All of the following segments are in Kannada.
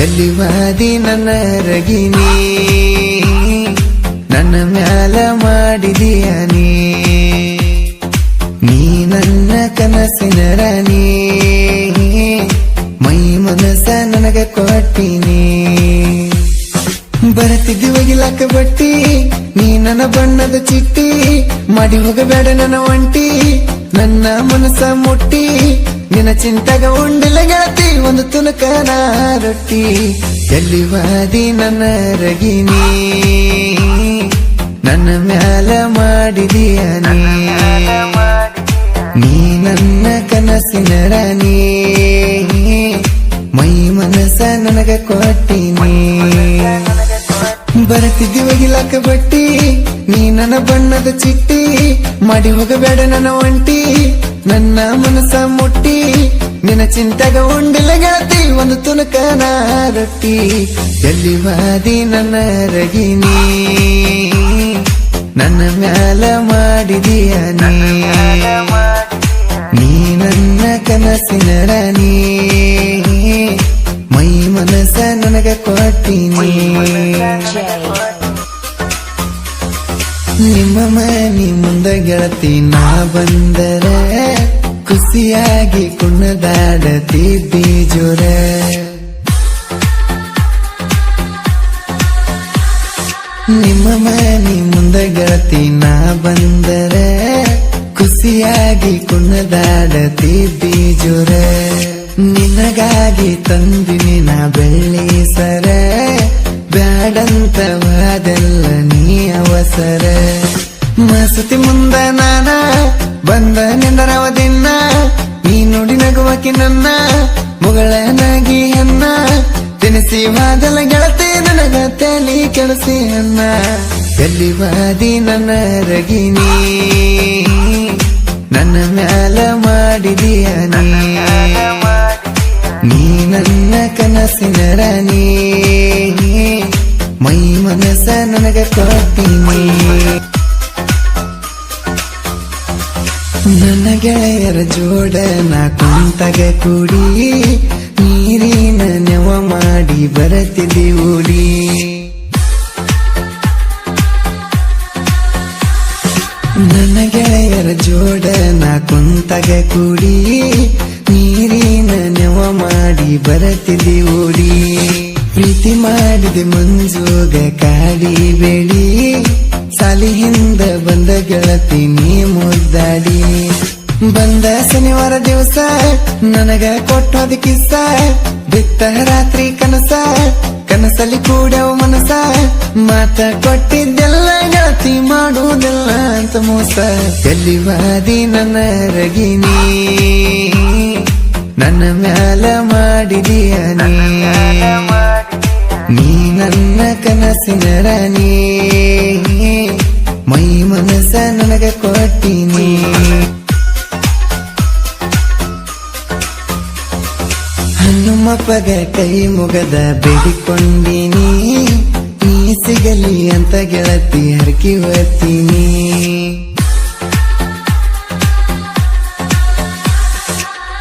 ಎಲ್ಲಿವಾದಿ ನನ್ನ ರಗಿನಿ ನನ್ನ ಮ್ಯಾಲ ಮಾಡಿದೀಯ ನೀ ನನ್ನ ಕನಸಿನ ರಾಣಿ. ಮೈ ಮನಸ ನನಗ ಕೊಟ್ಟಿನಿ. ಬರತಿದ್ದಿ ಒಗಿಲಾಕ ಬಟ್ಟಿ, ನೀ ನನ್ನ ಬಣ್ಣದ ಚಿಟ್ಟಿ. ಮಾಡಿ ಹೋಗಬೇಡ ನನ್ನ ಒಂಟಿ, ನನ್ನ ಮನಸ ಮುಟ್ಟಿ. ನಿನ್ನ ಚಿಂತೆಗ ಉಂಡಿಲ್ಲ ಗೆಳತಿ, ಒಂದು ತುನಕನ ರೊಟ್ಟಿ. ಎಲ್ಲಿವಾದಿ ನನ್ನ ರಗಿನಿ? ನನ್ನ ಮ್ಯಾಲ ಮಾಡಿದೀಯ ನೀ? ನನ್ನ ಕನಸಿನ ರಾಣಿ. ಮೈ ಮನಸ ನನಗ ಕೊಟ್ಟಿನಿ. ಬರತಿದ್ದಿ ಒಗಿಲಾಕ ಬಟ್ಟಿ ನೀ ನನ್ನ ಬಣ್ಣದ ಚಿಟ್ಟಿ. ಮಾಡಿ ಹೋಗಬೇಡ ನನ್ನ ಒಂಟಿ. ನನ್ನ ಮನಸ ಮುಟ್ಟಿ, ನಿನ್ನ ಚಿಂತೆಗ ಉಂಡಿಲ್ಲ ಗೆಳತಿ, ಒಂದು ತುನಕನ ರೊಟ್ಟಿ. ಎಲ್ಲಿವಾದಿ ನನ್ನ ರಗಿನಿ? ನನ್ನ ಮ್ಯಾಲ ಮಾಡಿದೀಯ ನೀ? ನನ್ನ ಕನಸಿನ ರಾಣಿ. ಮೈ ಮನಸ ನನಗ ಕೊಟ್ಟಿನಿ. ನಿಮ್ಮ ಮನಿ ಮುಂದ ಗೆಳತಿ, ನಾ ಬಂದರ ಖುಷಿಯಾಗಿ ಕುಣದಾಡತಿದ್ದಿ ಜೋರ. ನಿಮ್ಮ ಮನೆ ಮುಂದ ಗೆಳತಿ ನಾ ಬಂದರೆ ಖುಷಿಯಾಗಿ ಕುಣದಾಡತಿದ್ದಿ ಜೋರ. ನಿನಗಾಗಿ ತಂದಿನಿ ನಾ ಬೆಳ್ಳಿ ಸರ. ಬ್ಯಾಡಂತವಾದೆಲ್ಲ ನೀ ಅವಸರ. ಮಸತಿ ಮುಂದ ನಾನ ಬಂದ ನಿಂದರವ ದಿನ ನೀ ನಗುವಕಿ ನನ್ನ ಮುಗಳನಾಗಿ ಅನ್ನ. ತಿನಿಸಿ ಮಾದಲ ಗೆಳತೆ, ನನಗ ತಲಿ ಕೆಳಸಿ ಅನ್ನ. ಎಲ್ಲಿವಾದಿ ನನ್ನ ರಗಿನಿ? ನನ್ನ ಮ್ಯಾಲ ಮಾಡಿದೀಯ ನೀ? ನನ್ನ ಕನಸಿನ ರಾಣಿ. ಮೈ ಮನಸ ನನಗ ಕೊಡ್ತೀನಿ ನನ್ನ ಗೆಳೆಯರ ಜೋಡ ನಾ ಕುಂತಗೆ ಕೂಡಿ, ನೀರಿನ ನೆವ ಮಾಡಿ ಬರತಿದ್ದಿ ಓಡಿ ನನ್ನ ಗೆಳೆಯರ ಜೋಡ ನಾ ಕುಂತಗೆ ಕೂಡಿ, ನೀರಿನ ನೆವ ಮಾಡಿ ಬರತಿದ್ದಿ ಓಡಿ ಪ್ರೀತಿ ಮಾಡಿದೆ ಮಂಜುಗ ಕಾಡಿ ಬೆಳಿ ಸಾಲಿ ಹಿಂದ ಬಂದ ಗೆಳತಿ, ನೀ ಮುದ್ದಾಡಿ. ಬಂದ ಶನಿವಾರ ದಿವಸ, ನನಗ ಕೊಟ್ಟೋದ ಕಿಸ್ಸ. ಬಿತ್ತ ರಾತ್ರಿ ಕನಸ, ಕನಸಲ್ಲಿ ಕೂಡವ ಮನಸ. ಮಾತ ಕೊಟ್ಟಿದ್ದೆಲ್ಲ ಗೆಳತಿ ಮಾಡುವುದಿಲ್ಲ ಅಂತ ಮೋಸ. ಎಲ್ಲಿವಾದಿ ನನ್ನ ರಗಿನಿ ನನ್ನ ಮ್ಯಾಲ ಮಾಡಿದೀಯ ನೀ. ನೀ ನನ್ನ ಕನಸಿನ ರಾಣಿ, ಮೈ ಮನಸ ನನಗ ಕೊಟ್ಟಿನಿ. ಹನುಮಪ್ಪಗ ಕೈ ಮುಗದ ಬೇಡಿಕೊಂಡಿನಿ ನೀ ಸಿಗಲಿ ಅಂತ ಗೆಳತಿ ಹರಕಿ ಹೊತ್ತೀನಿ.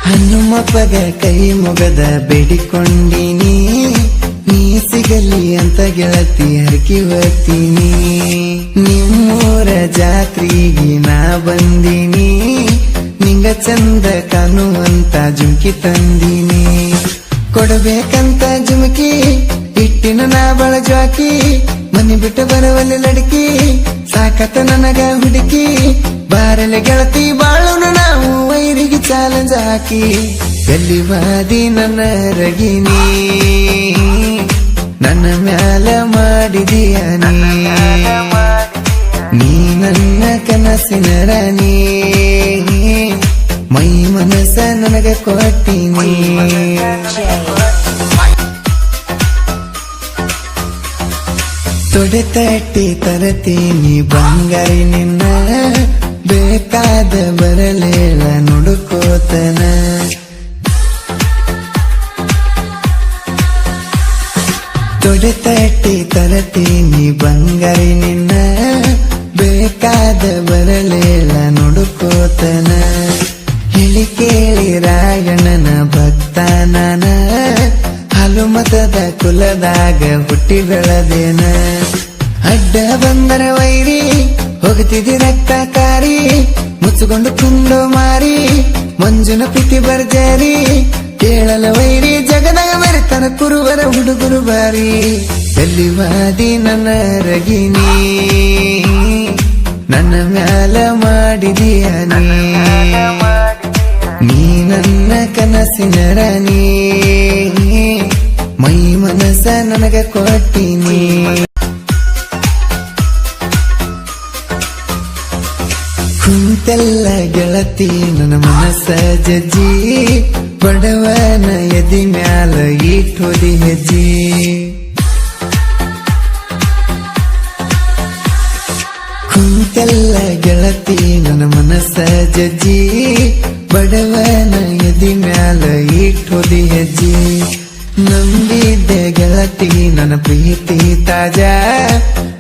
ಹನುಮಪ್ಪಗ ಕೈ ಮುಗದ ಬೇಡಿಕೊಂಡಿನಿ ಸಿಗಲಿ ಅಂತ ಗೆಳತಿ ಹರಕಿ ಬರ್ತೀನಿ ನಿಮ್ಮೂರ ಜಾತ್ರೆಗೆ ನಾ ಬಂದಿನಿ. ನಿಂಗ ಚಂದ ಕಾಣುವಂತ ಜುಮ್ಕಿ ತಂದೀನಿ. ಕೊಡಬೇಕಂತ ಜುಮ್ಕಿ ಇಟ್ಟಿನ ನಾ ಬಳ ಜಾಕಿ, ಮನೆ ಬಿಟ್ಟು ಬರವಲ್ಲಿ ಲಡ್ಕಿ, ಸಾಕತ ನನಗ ಹುಡುಕಿ ಬಾರಲೆ ಗೆಳತಿ ಬಾಳುನ ನಾವು ವೈರಿಗೆ ಚಾಲೆಂಜ್ ಹಾಕಿ. ಎಲ್ಲಿವಾದಿ ನನ್ನ ರಗಿನಿ. ನನ್ನ ಮ್ಯಾಲ ಮಾಡಿದೀಯ ನೀ. ನನ್ನ ಕನಸಿನ ರಾಣಿ ಮೈ ಮನಸ ನನಗ ಕೊಟ್ಟಿನಿ ತೊಡೆ ತಟ್ಟಿ ತರತೀನಿ ಬಂಗಾರಿ ನಿನ್ನ ಬೇಕಾದ ಬರಲೇಳ ನುಡುಕೋತನ. ತೊಡೆ ತರತೀನಿ ಬಂಗಾರಿ ನಿನ್ನ ಬೇಕಾದ ಬರಲೇಳ ನುಡುಕೋತನ. ಹೇಳಿ ಕೇಳಿ ರಾಯಣ್ಣನ ಭಕ್ತ ನಾನ ಹಾಲು ಜಗದಾಗ ಹುಟ್ಟಿ ಬೆಳದೇನ ಅಡ್ಡ ಬಂದರ ವೈರಿ ಹೋಗುತ್ತಿದ್ದಿ ರಕ್ತ ಕಾರಿ ಮುಚ್ಚುಕೊಂಡು ಕುಂಡು ಮಾರಿ, ಮಂಜುನ ಪ್ರೀತಿ ಬರ್ಜರಿ ಕೇಳಲ ವೈರಿ ಜಗದಾಗ ಬೆರೆತನ ಕುರುವರ ಹುಡುಗರು ಬಾರಿ. ಎಲ್ಲಿವಾದಿ ನನ್ನ ರಗಿನಿ ನನ್ನ ಮ್ಯಾಲ ಮಾಡಿದೀಯ ನೀ. ನನ್ನ ಕನಸಿನ ರಾಣಿ. ಮೈ ಮನಸ ನನಗ ಕೊಟ್ಟಿನಿ. ಕುಂತೆಲ್ಲ ಗೆಳತಿ, ನನ್ನ ಮನಸ್ಸ ಜಜ್ಜಿ. ಬಡವನ ಎದಿ ಮ್ಯಾಲ ಈಟೋದಿ ಹೆಜ್ಜಿ. ಕುಂತೆಲ್ಲ ಗೆಳತಿ ನನ್ನ ಮನಸ್ಸ ಜಜ್ಜಿ. ಬಡವನ ಎದಿ ಮ್ಯಾಲ ಈಟೋದಿ ಹೆಜ್ಜಿ. ನಂಬಿದ್ದೆ ಗೆಳತಿ ನನ್ನ ಪ್ರೀತಿ ತಾಜಾ.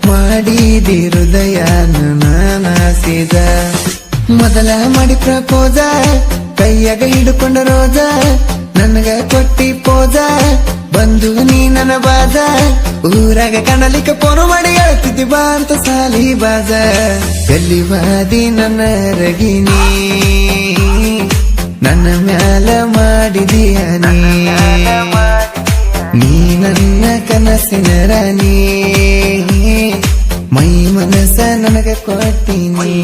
ಮಾಡಿದಿ ಹೃದಯ ನಾನಾಸಿದ ಮೊದಲ ಮಾಡಿ ಪ್ರಪೋಜ ಕೈಯಾಗ ಹಿಡ್ಕೊಂಡ ರೋಜಾ. ಪೋಜ ಬಂದು ನೀ ನನ್ನ ಬಾಜ ಊರಾಗ ಕಾಣಲಿಕ್ಕೆ ಪೋನು ಮಾಡಿ ಹೇಳ್ತಿದ್ದಿ, ಬಾ ಅಂತ ಸಾಲಿ ಬಾಜ ಗಲ್ಲಿ ಬಾದಿ ನನ್ನ ರಗಿನಿ ನನ್ನ ಮ್ಯಾಲ ಮಾಡಿದೀಯ ನೀ. ನನ್ನ ಕನಸಿನ ರಾಣಿ. ಮೈ ಮನಸ ನನಗ ಕೊಟ್ಟಿನಿ